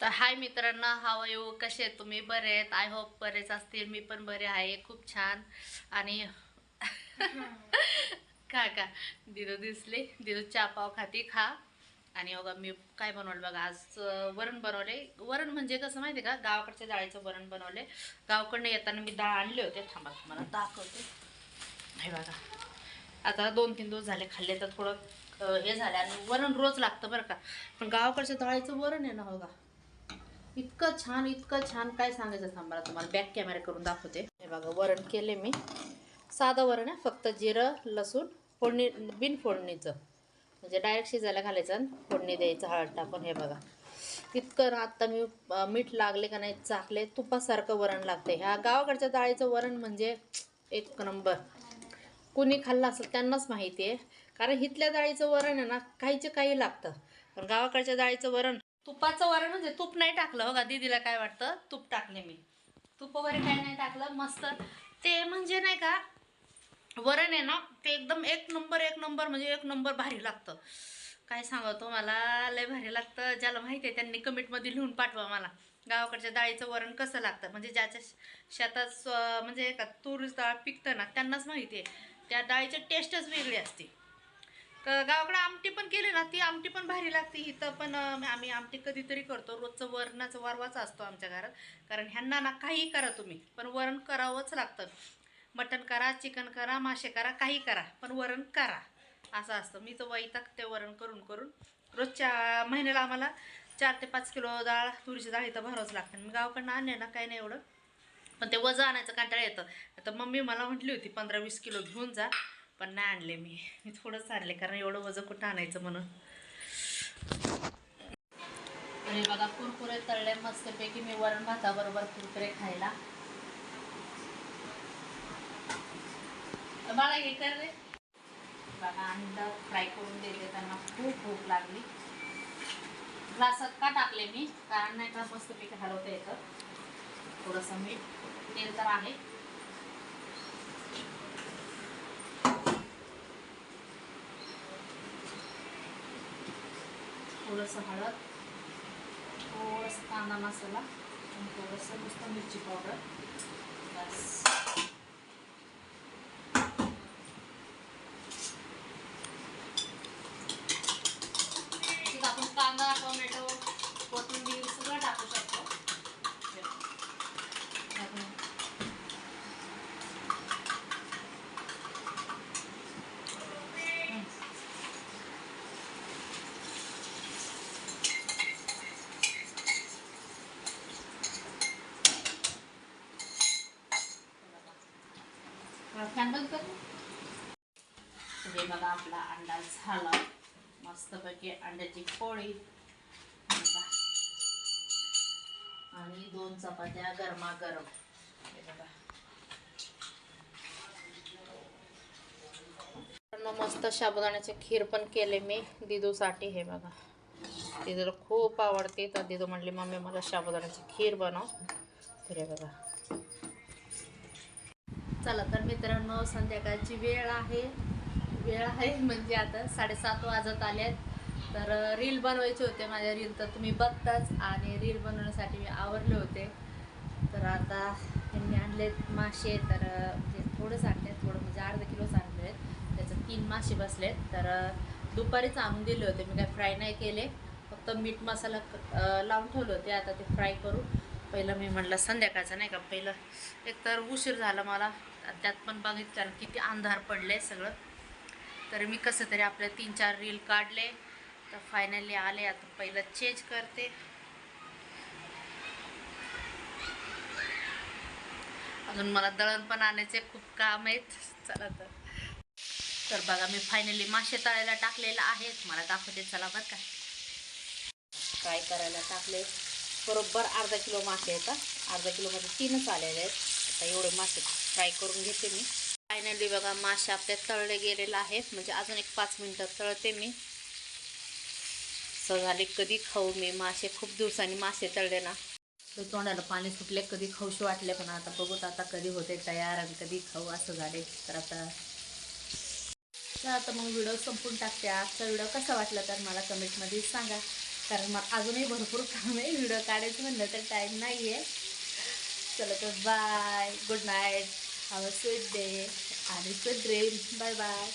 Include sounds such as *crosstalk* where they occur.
तर हाय मित्रांनो हाव येऊ कसे आहेत तुम्ही? बरे आहेत? आय होप बरेच असतील. मी पण बरे आहे. खूप छान. आणि *laughs* का का दिदू दिसले. दिदू चहा पाव खाती. खा. आणि बघा मी काय बनवलं बघा? आज वरण बनवले. वरण म्हणजे कसं माहिती आहे का? गावाकडच्या डाळीचं वरण बनवले. गावाकडनं येताना मी डाळ आणले होते. थांबा तुम्हाला दाखवते. हे बघा. आता दोन तीन दिवस झाले खाल्ले. तर थोडं हे झालं. आणि वरण रोज लागतं बरं का? पण गावाकडच्या डाळीचं वरण आहे ना बघा. इतकं छान इतकं छान. काय सांगायचं थांबा तुम्हाला? बॅक कॅमेरा करून दाखवते. हे बघा वरण केले मी. साधं वरण आहे फक्त जिरं लसूण फोडणी बिन फोडणीचं. म्हणजे डायरेक्ट शिजायला घालायचं आणि फोडणी द्यायचं हळद टाकून. हे बघा. इतकं आत्ता मी मीठ लागले का नाही चाकले तुपासारखं वरण लागते ह्या गावाकडच्या डाळीचं वरण म्हणजे एक नंबर. कुणी खाल्लं असेल त्यांनाच माहिती आहे कारण इथल्या डाळीचं वरण आहे ना काहीचे काही लागतं. पण गावाकडच्या डाळीचं वरण तुपाचं वरण म्हणजे तूप नाही टाकलं हो दिदीला दीदीला काय वाटतं? तूप टाकले मी. तूप वगैरे काय नाही टाकलं मस्त. ते म्हणजे नाही का वरण आहे ना ते एकदम एक नंबर एक नंबर म्हणजे एक नंबर भारी लागतं. काय सांगतो मला लय भारी लागतं. ज्याला माहिती आहे त्यांनी कमेंटमध्ये लिहून पाठवा मला. गावाकडच्या डाळीचं वरण कसं लागतं? म्हणजे ज्याच्या शेतात म्हणजे का तूर डाळ पिकतं ना त्यांनाच माहिती आहे. त्या डाळीची टेस्टच वेगळी असते. गावाकडे आमटी पण केली ना ती आमटी पण भारी लागते. इथं पण आम्ही आमटी कधीतरी करतो. रोजचं वरणाचं वरवाच असतो आमच्या घरात. कारण ह्यांना ना काही करा तुम्ही पण वरण करावंच लागतं. मटण करा चिकन करा मासे करा काही करा पण वरण करा. असं असतं. मी तर वैतागते वरण करून करून रोजच्या महिन्याला आम्हाला चार ते पाच किलो डाळ तुरीची डाळ इथं भरावंच लागतं. मी गावाकडनं आणले ना काही नाही एवढं. पण ते वजं आणायचं कंटाळा येतं. आता मम्मी मला म्हटली होती पंधरा वीस किलो घेऊन जा. पण नाही आणले मी. मी थोडंच आणले कारण एवढं वजन कुठं आणायचं म्हणून. आणि बघा कुरकुरे तळले मस्तपैकी. मी वरण भाताबरोबर कुरकुरे खायला. मला हे कर रे. बघा अंडा फ्राय करून देते त्यांना खूप भूक लागली. ग्लासात का टाकले मी? कारण नाही का मस्तपैकी हलवता येतं. थोडंसं मीठ. तेल तर आहे. थोडंसं हळद थोडंसं कांदा मसाला आणि थोडंसं नुसतं मिरची पावडर. बस तिथं आपण कांदा टोमॅटो कोथिंबीर सगळं टाकू शकतो टाकून हं. फॅन बंद कर हे बघा आपला अंडा झाला. मस्तपैकी अंड्याची पोळी. आणि दोन चपात्या गरमागरम. हे बघा. मस्त साबुदाण्याचे खीर पण केले मी दिदूसाठी हे बघा. दिदूला खूप आवडते. तर दिदू म्हणली मम्मी मला साबुदाण्याची खीर बनव. तर हे बघा. चला तर मित्रांनो संध्याकाळची वेळ आहे. वेळ आहे म्हणजे आता साडेसात वाजत आलेत. तर रील बनवायचे होते माझ्या रील तर तुम्ही बघताच आणि रील बनवण्यासाठी मी आवरले होते. तर आता त्यांनी आणलेत मासे तर म्हणजे थोडंच आणलेत थोडं म्हणजे अर्धा किलोच आणलेत. त्याच्यात तीन मासे बसलेत. तर दुपारीच आणून दिले होते. मी काय फ्राय नाही केले. फक्त मीठ मसाला लावून ठेवले होते. आता ते फ्राय करू. पहिलं मी म्हटलं संध्याकाळचं नाही का पहिलं एक तर उशीर झाला मला. त्यात पण बघितलं कारण किती अंधार पडले सगळं. तर मी कसं तरी आपले तीन चार रील काढले. तर फायनली आले. आता पहिलं चेंज करते. अजून मला दळण पण आणायचे खूप काम आहेत. चला तर. तर बघा मी फायनली मासे तळायला टाकलेलं आहे मला दाखवते चला बरं का. काय करायला टाकले? बरोबर अर्धा किलो मासे आहेत अर्धा किलोमध्ये तीनच आलेले आहेत. आता एवढे मासे फ्राय करून घेते मी. फायनली बघा मासे आपल्या तळले गेलेले आहेत. म्हणजे अजून एक पाच मिनटं तळते मी. असं झाले कधी खाऊ मी मासे. खूप दिवसांनी मासे तळले ना. तर तोंडाला पाणी सुटले कधी खाऊशी वाटले पण आता बघूत आता कधी होते तयार आणि कधी खाऊ असं झाले. तर आता तर आता मग व्हिडिओ संपून टाकते. आजचा व्हिडिओ कसा वाटला तर मला कमेंटमध्ये सांगा. कारण मग अजूनही भरपूर काम आहे *laughs* व्हिडिओ काढायचं म्हणलं तर टाईम नाही आहे चला तर bye good night have a sweet day आणि स्वीट ड्रीम बाय बाय